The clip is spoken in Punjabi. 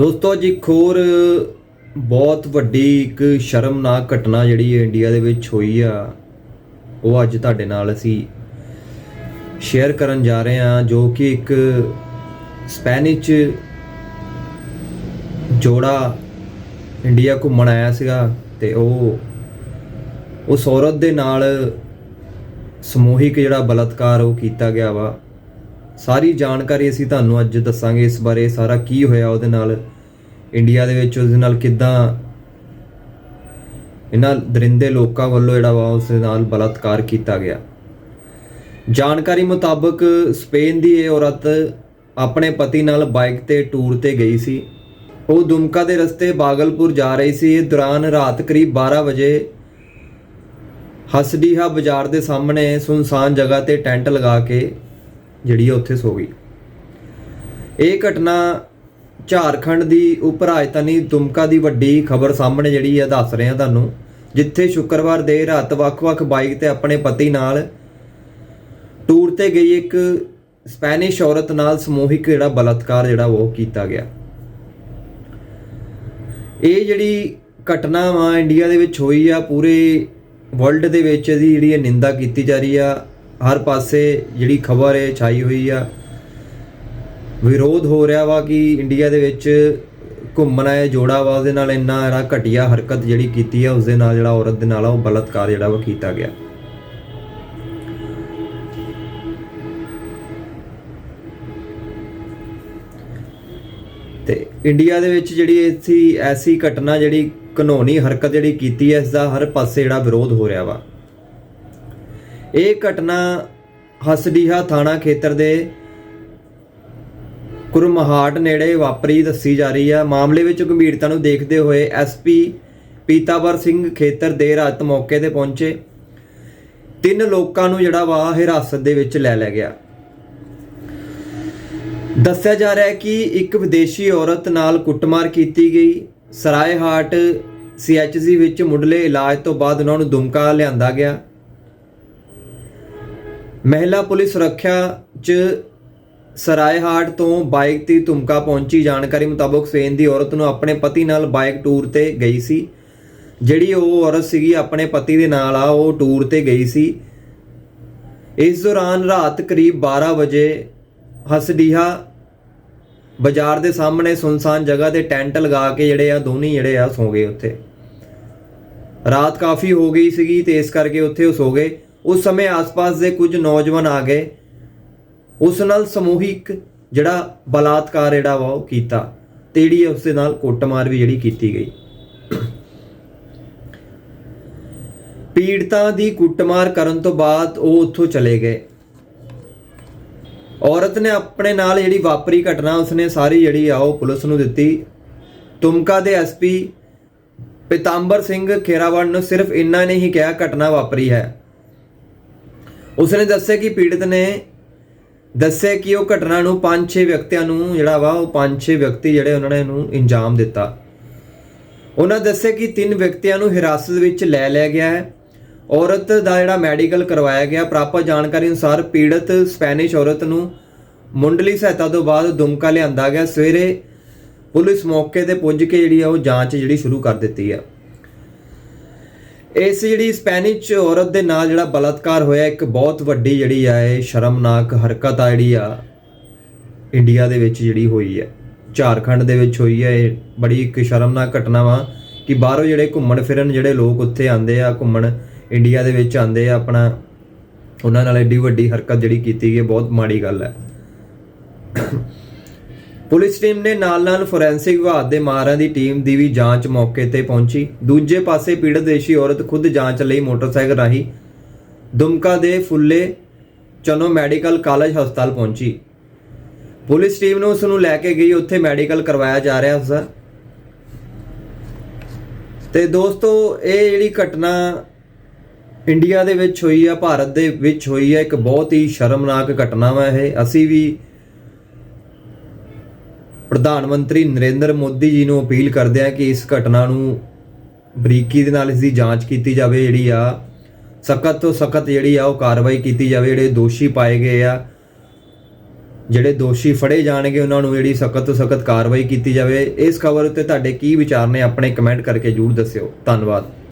ਦੋਸਤੋ ਜੀ ਖੋਰ ਬਹੁਤ ਵੱਡੀ ਇੱਕ ਸ਼ਰਮਨਾਕ ਘਟਨਾ ਜਿਹੜੀ ਹੈ ਇੰਡੀਆ ਦੇ ਵਿੱਚ ਹੋਈ ਆ, ਉਹ ਅੱਜ ਤੁਹਾਡੇ ਨਾਲ ਅਸੀਂ ਸ਼ੇਅਰ ਕਰਨ ਜਾ ਰਹੇ ਹਾਂ, ਜੋ ਕਿ ਇੱਕ ਸਪੈਨਿਸ਼ ਜੋੜਾ ਇੰਡੀਆ ਘੁੰਮਣ ਆਇਆ ਸੀਗਾ ਤੇ ਉਹ, ਉਸ ਔਰਤ ਦੇ ਨਾਲ ਸਮੂਹਿਕ ਜਿਹੜਾ ਬਲਾਤਕਾਰ ਉਹ ਕੀਤਾ ਗਿਆ ਵਾ। ਸਾਰੀ ਜਾਣਕਾਰੀ ਅਸੀਂ ਤੁਹਾਨੂੰ ਅੱਜ ਦੱਸਾਂਗੇ ਇਸ ਬਾਰੇ, ਸਾਰਾ ਕੀ ਹੋਇਆ ਉਹਦੇ ਨਾਲ, ਇੰਡੀਆ ਦੇ ਵਿੱਚ ਉਸ ਨਾਲ ਕਿੱਦਾਂ ਇਹਨਾਂ ਦਰਿੰਦੇ ਲੋਕਾਂ ਵੱਲੋਂ ਜਿਹੜਾ ਵਾ ਉਸ ਦੇ ਨਾਲ ਬਲਾਤਕਾਰ ਕੀਤਾ ਗਿਆ। ਜਾਣਕਾਰੀ ਮੁਤਾਬਕ ਸਪੇਨ ਦੀ ਇਹ ਔਰਤ ਆਪਣੇ ਪਤੀ ਨਾਲ ਬਾਈਕ ਤੇ ਟੂਰ ਤੇ ਗਈ ਸੀ। ਉਹ ਦੁਮਕਾ ਦੇ ਰਸਤੇ ਬਾਗਲਪੁਰ ਜਾ ਰਹੀ ਸੀ। ਇਹ ਦੌਰਾਨ ਰਾਤ ਕਰੀਬ 12 ਵਜੇ ਹਸਡੀਹਾ ਬਾਜ਼ਾਰ ਦੇ ਸਾਹਮਣੇ ਸੁਨਸਾਨ ਜਗ੍ਹਾ ਤੇ ਟੈਂਟ ਲਗਾ ਕੇ ਜਿਹੜੀ ਆ ਉੱਥੇ ਸੋ ਗਈ। ਇਹ ਘਟਨਾ ਝਾਰਖੰਡ ਦੀ ਉਪ ਰਾਜਧਾਨੀ ਦੁਮਕਾ ਦੀ ਵੱਡੀ ਖਬਰ ਸਾਹਮਣੇ ਜਿਹੜੀ ਆ ਦੱਸ ਰਹੇ ਆ ਤੁਹਾਨੂੰ, ਜਿੱਥੇ ਸ਼ੁੱਕਰਵਾਰ ਦੇਰ ਰਾਤ ਵੱਖ-ਵੱਖ ਬਾਈਕ ਤੇ ਆਪਣੇ ਪਤੀ ਨਾਲ ਟੂਰ ਤੇ ਗਈ ਇੱਕ ਸਪੈਨਿਸ਼ ਔਰਤ ਨਾਲ ਸਮੂਹਿਕ ਜਿਹੜਾ ਬਲਾਤਕਾਰ ਜਿਹੜਾ ਉਹ ਕੀਤਾ ਗਿਆ। ਇਹ ਜਿਹੜੀ ਘਟਨਾ ਵਾ ਇੰਡੀਆ ਦੇ ਵਿੱਚ ਹੋਈ ਆ, ਪੂਰੇ ਵਰਲਡ ਦੇ ਵਿੱਚ ਇਹਦੀ ਜਿਹੜੀ ਇਹ ਨਿੰਦਾ ਕੀਤੀ ਜਾ ਰਹੀ ਆ ਹਰ ਪਾਸੇ ਜਿਹੜੀ ਖਬਰ ਹੈ ਛਾਈ ਹੋਈ ਆ। ਵਿਰੋਧ ਹੋ ਰਿਹਾ ਵਾ ਕਿ ਇੰਡੀਆ ਦੇ ਵਿੱਚ ਘੁੰਮਣ ਆਏ ਜੋੜਾ ਵਾ ਉਹਦੇ ਨਾਲ ਇੰਨਾ ਜਿਹੜਾ ਘਟੀਆ ਹਰਕਤ ਜਿਹੜੀ ਕੀਤੀ ਆ ਉਸ ਦੇ ਨਾਲ ਜਿਹੜਾ ਔਰਤ ਦੇ ਨਾਲ ਉਹ ਬਲਾਤਕਾਰ ਜਿਹੜਾ ਵਾ ਕੀਤਾ ਗਿਆ। ਤੇ ਇੰਡੀਆ ਦੇ ਵਿੱਚ ਜਿਹੜੀ ਐਸੀ ਐਸੀ ਘਟਨਾ ਜਿਹੜੀ ਕਾਨੂੰਨੀ ਹਰਕਤ ਜਿਹੜੀ ਕੀਤੀ ਹੈ ਇਸ ਦਾ ਹਰ ਪਾਸੇ ਜਿਹੜਾ ਵਿਰੋਧ ਹੋ ਰਿਹਾ ਵਾ। ਇਹ ਘਟਨਾ ਹਸਡੀਹਾ ਥਾਣਾ ਖੇਤਰ ਦੇ ਕੁਰਮਹਾਟ ਨੇੜੇ ਵਾਪਰੀ, ਦੱਸੀ ਜਾ ਰਹੀ ਹੈ ਮਾਮਲੇ ਵਿੱਚ ਗੰਭੀਰਤਾ ਨੂੰ ਦੇਖਦੇ ਹੋਏ ਐਸਪੀ ਪੀਤਾਵਰ ਸਿੰਘ ਖੇਤਰ ਦੇ ਰਾਤ ਮੌਕੇ ਤੇ ਪਹੁੰਚੇ। ਤਿੰਨ ਲੋਕਾਂ ਨੂੰ ਜਿਹੜਾ ਵਾ ਹਿਰਾਸਤ ਦੇ ਵਿੱਚ ਲੈ ਲਿਆ ਗਿਆ। ਦੱਸਿਆ ਜਾ ਰਿਹਾ ਹੈ ਕਿ ਇੱਕ ਵਿਦੇਸ਼ੀ ਔਰਤ ਨਾਲ ਕੁੱਟਮਾਰ ਕੀਤੀ ਗਈ। ਸਰਾਇਹਾਟ ਸੀਐਚਸੀ ਵਿੱਚ ਮੁੱਢਲੇ ਇਲਾਜ ਤੋਂ ਬਾਅਦ ਉਹਨਾਂ ਨੂੰ ਦੁਮਕਾ ਲਿਆਂਦਾ ਗਿਆ। ਮਹਿਲਾ ਪੁਲਿਸ ਸੁਰੱਖਿਆ 'ਚ ਸਰਾਇਹਾਟ ਤੋਂ ਬਾਈਕ ਦੀ ਤੁਮਕਾ ਪਹੁੰਚੀ। ਜਾਣਕਾਰੀ ਮੁਤਾਬਕ ਸੇਨ ਦੀ ਔਰਤ ਨੂੰ ਆਪਣੇ ਪਤੀ ਨਾਲ ਬਾਈਕ ਟੂਰ ਤੇ ਗਈ ਸੀ। ਜਿਹੜੀ ਉਹ ਔਰਤ ਸੀਗੀ, ਆਪਣੇ ਪਤੀ ਦੇ ਨਾਲ ਆ, ਉਹ ਟੂਰ ਤੇ ਗਈ ਸੀ। ਇਸ ਦੌਰਾਨ ਰਾਤ ਕਰੀਬ 12 ਵਜੇ ਹਸਡੀਹਾ ਬਾਜ਼ਾਰ ਦੇ ਸਾਹਮਣੇ ਸੁਨਸਾਨ ਜਗ੍ਹਾ ਤੇ ਟੈਂਟ ਲਗਾ ਕੇ ਜਿਹੜੇ ਆ, ਦੋਨੀ ਜਿਹੜੇ ਆ, ਸੌ ਗਏ ਉੱਥੇ। ਰਾਤ ਕਾਫੀ ਹੋ ਗਈ ਸੀਗੀ ਤੇ ਇਸ ਕਰਕੇ ਉੱਥੇ ਉਹ ਸੋ ਗਏ। ਉਸ ਸਮੇਂ ਆਸ-ਪਾਸ ਦੇ ਕੁਝ ਨੌਜਵਾਨ ਆ ਗਏ। ਉਸ ਨਾਲ ਸਮੂਹਿਕ ਜਿਹੜਾ ਬਲਾਤਕਾਰ ਜਿਹੜਾ ਵਾ ਉਹ ਕੀਤਾ ਤੇ ਜਿਹੜੀ ਉਸ ਦੇ ਨਾਲ ਕੁੱਟਮਾਰ ਵੀ ਜਿਹੜੀ ਕੀਤੀ ਗਈ। ਪੀੜਤਾਂ ਦੀ ਕੁੱਟਮਾਰ ਕਰਨ ਤੋਂ ਬਾਅਦ ਉਹ ਉੱਥੋਂ ਚਲੇ ਗਏ। ਔਰਤ ਨੇ ਆਪਣੇ ਨਾਲ ਜਿਹੜੀ ਵਾਪਰੀ ਘਟਨਾ ਉਸਨੇ ਸਾਰੀ ਜਿਹੜੀ ਆ ਉਹ ਪੁਲਿਸ ਨੂੰ ਦਿੱਤੀ। ਤੁਮਕਾ ਦੇ ਐਸਪੀ ਪਿਤਾੰਬਰ ਸਿੰਘ ਖੇਰਾਵੜ ਨੂੰ ਸਿਰਫ ਇੰਨਾ ਨਹੀਂ ਹੀ ਕਿਹਾ ਘਟਨਾ ਵਾਪਰੀ ਹੈ। ਉਸਨੇ ਦੱਸਿਆ ਕਿ ਪੀੜਤ ਨੇ ਦੱਸਿਆ ਕਿ ਉਹ ਘਟਨਾ ਨੂੰ 5-6 ਵਿਅਕਤੀਆਂ ਨੂੰ ਜਿਹੜਾ ਵਾ, ਉਹ 5-6 ਵਿਅਕਤੀ ਜਿਹੜੇ ਉਹਨਾਂ ਨੇ ਇਹਨੂੰ ਇੰਜਾਮ ਦਿੱਤਾ। ਉਹਨਾਂ ਦੱਸਿਆ ਕਿ ਤਿੰਨ ਵਿਅਕਤੀਆਂ ਨੂੰ ਹਿਰਾਸਤ ਵਿੱਚ ਲੈ ਲਿਆ ਗਿਆ ਹੈ। ਔਰਤ ਦਾ ਜਿਹੜਾ ਮੈਡੀਕਲ ਕਰਵਾਇਆ ਗਿਆ, ਪ੍ਰਾਪਤ ਜਾਣਕਾਰੀ ਅਨੁਸਾਰ ਪੀੜਤ ਸਪੈਨਿਸ਼ ਔਰਤ ਨੂੰ ਮੁੰਡਲੀ ਸਹਾਇਤਾ ਤੋਂ ਬਾਅਦ ਦੁਮਕਾ ਲਿਆਂਦਾ ਗਿਆ। ਸਵੇਰੇ ਪੁਲਿਸ ਮੌਕੇ ਤੇ ਪੁੱਜ ਕੇ ਜਿਹੜੀ ਆ ਉਹ ਜਾਂਚ ਜਿਹੜੀ ਸ਼ੁਰੂ ਕਰ ਦਿੱਤੀ ਆ। ਇਸ ਜਿਹੜੀ ਸਪੈਨਿਸ਼ ਔਰਤ ਦੇ ਨਾਲ ਜਿਹੜਾ ਬਲਾਤਕਾਰ ਹੋਇਆ, ਇੱਕ ਬਹੁਤ ਵੱਡੀ ਜਿਹੜੀ ਆ, ਇਹ ਸ਼ਰਮਨਾਕ ਹਰਕਤ ਆ ਜਿਹੜੀ ਆ, ਇੰਡੀਆ ਦੇ ਵਿੱਚ ਜਿਹੜੀ ਹੋਈ ਹੈ ਝਾਰਖੰਡ ਦੇ ਵਿੱਚ ਹੋਈ ਹੈ ਇਹ ਬੜੀ ਇੱਕ ਸ਼ਰਮਨਾਕ ਘਟਨਾ ਵਾ ਕਿ ਬਾਹਰੋਂ ਜਿਹੜੇ ਘੁੰਮਣ ਫਿਰਨ ਜਿਹੜੇ ਲੋਕ ਉੱਥੇ ਆਉਂਦੇ ਆ, ਘੁੰਮਣ ਇੰਡੀਆ ਦੇ ਵਿੱਚ ਆਉਂਦੇ ਆ, ਆਪਣਾ ਉਹਨਾਂ ਨਾਲ ਐਡੀ ਵੱਡੀ ਹਰਕਤ ਜਿਹੜੀ ਕੀਤੀ ਗਈ ਬਹੁਤ ਮਾੜੀ ਗੱਲ ਹੈ ਪੁਲਿਸ ਟੀਮ ਨੇ ਨਾਲ-ਨਾਲ ਫੋਰੈਂਸਿਕ ਵਿਭਾਗ ਦੇ ਮਾਹਰਾਂ ਦੀ ਟੀਮ ਦੀ ਵੀ ਜਾਂਚ ਮੌਕੇ ਤੇ ਪਹੁੰਚੀ। ਦੂਜੇ ਪਾਸੇ ਪੀੜਤ ਦੇਸ਼ੀ ਔਰਤ ਖੁਦ ਜਾਂਚ ਲਈ ਮੋਟਰਸਾਈਕਲ ਰਾਹੀਂ ਦੁਮਕਾ ਦੇ ਫੁੱਲੇ ਚਨੋ ਮੈਡੀਕਲ ਕਾਲਜ ਹਸਪਤਾਲ ਪਹੁੰਚੀ। ਪੁਲਿਸ ਟੀਮ ਨੂੰ ਉਸ ਨੂੰ ਲੈ ਕੇ ਗਈ। ਉੱਥੇ ਮੈਡੀਕਲ ਕਰਵਾਇਆ ਜਾ ਰਿਹਾ ਉਸ ਦਾ ਤੇ ਦੋਸਤੋ, ਇਹ ਜਿਹੜੀ ਘਟਨਾ ਇੰਡੀਆ ਦੇ ਵਿੱਚ ਹੋਈ ਆ, ਭਾਰਤ ਦੇ ਵਿੱਚ ਹੋਈ ਆ, ਇੱਕ ਬਹੁਤ ਹੀ ਸ਼ਰਮਨਾਕ ਘਟਨਾ ਵਾ ਇਹ। ਅਸੀਂ ਵੀ ਪ੍ਰਧਾਨ ਮੰਤਰੀ ਨਰਿੰਦਰ ਮੋਦੀ ਜੀ ਨੂੰ ਅਪੀਲ ਕਰਦੇ ਆ ਕਿ ਇਸ ਘਟਨਾ ਨੂੰ ਬਰੀਕੀ ਦੇ ਨਾਲ ਇਸ ਦੀ ਜਾਂਚ ਕੀਤੀ ਜਾਵੇ, ਜਿਹੜੀ ਆ ਸਖਤ ਤੋਂ ਸਖਤ ਜਿਹੜੀ ਆ ਉਹ ਕਾਰਵਾਈ ਕੀਤੀ ਜਾਵੇ, ਜਿਹੜੇ ਦੋਸ਼ੀ ਪਾਏ ਗਏ ਆ, ਜਿਹੜੇ ਦੋਸ਼ੀ ਫੜੇ ਜਾਣਗੇ, ਉਹਨਾਂ ਨੂੰ ਜਿਹੜੀ ਸਖਤ ਤੋਂ ਸਖਤ ਕਾਰਵਾਈ ਕੀਤੀ ਜਾਵੇ। ਇਸ ਖਬਰ ਉੱਤੇ ਤੁਹਾਡੇ ਕੀ ਵਿਚਾਰ ਨੇ, ਆਪਣੇ ਕਮੈਂਟ ਕਰਕੇ ਜਰੂਰ ਦੱਸਿਓ। ਧੰਨਵਾਦ।